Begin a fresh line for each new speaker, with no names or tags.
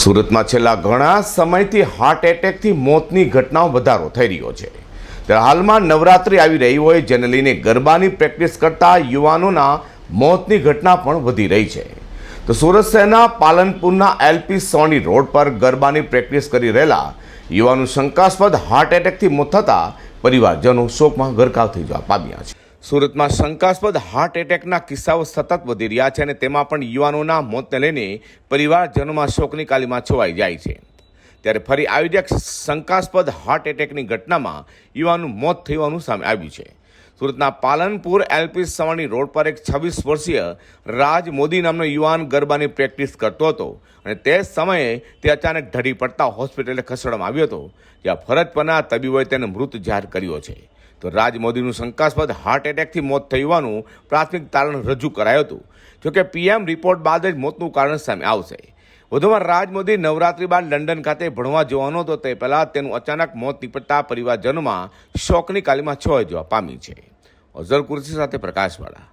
સુરતમાં છેલ્લા ઘણા સમયથી હાર્ટ એટેકથી મોતની ઘટનાઓ વધારો થઈ રહ્યો છે. ત્યારે હાલમાં નવરાત્રિ આવી રહી હોય જેને લઈને ગરબાની પ્રેક્ટિસ કરતા યુવાનોના મોતની ઘટના પણ વધી રહી છે. તો સુરત શહેરના પાલનપુરના એલપી સોની રોડ પર ગરબાની પ્રેક્ટિસ કરી રહેલા યુવાનું શંકાસ્પદ હાર્ટ એટેકથી મોત થતાં પરિવારજનો શોકમાં ગરકાવ થઈ જવા પામ્યા છે. સુરતમાં શંકાસ્પદ હાર્ટ એટેકના કિસ્સાઓ સતત વધી રહ્યા છે અને તેમાં પણ યુવાનોના મોતને લઈને પરિવારજનોમાં શોકની કાલીમાં છવાઈ જાય છે. ત્યારે ફરી આવી જ એક શંકાસ્પદ હાર્ટ એટેકની ઘટનામાં યુવાનનું મોત થવાનું સામે આવ્યું છે. સુરતના પાલનપુર એલપી સવાણી રોડ પર એક છવ્વીસ વર્ષીય રાજ મોદી નામનો યુવાન ગરબાની પ્રેક્ટિસ કરતો હતો અને તે સમયે તે અચાનક ઢળી પડતા હોસ્પિટલે ખસેડવામાં આવ્યો હતો, જ્યાં ફરજ પરના તબીબોએ તેને મૃત જાહેર કર્યો છે. તો રાજ મોદીનું શંકાસ્પદ હાર્ટ એટેકથી મોત થયું પ્રાથમિક તારણ રજૂ કરાયું હતું, જોકે પીએમ રિપોર્ટ બાદ જ મોતનું કારણ સામે આવશે. વધુમાં રાજ મોદી નવરાત્રી બાદ લંડન ખાતે ભણવા જવાનો હતો. તે પહેલાં તેનું અચાનક મોત નીપટતા પરિવારજનોમાં શોકની કાલીમાં છવાઈ જવા પામી છે. અઝર કુર્સી સાથે પ્રકાશવાળા.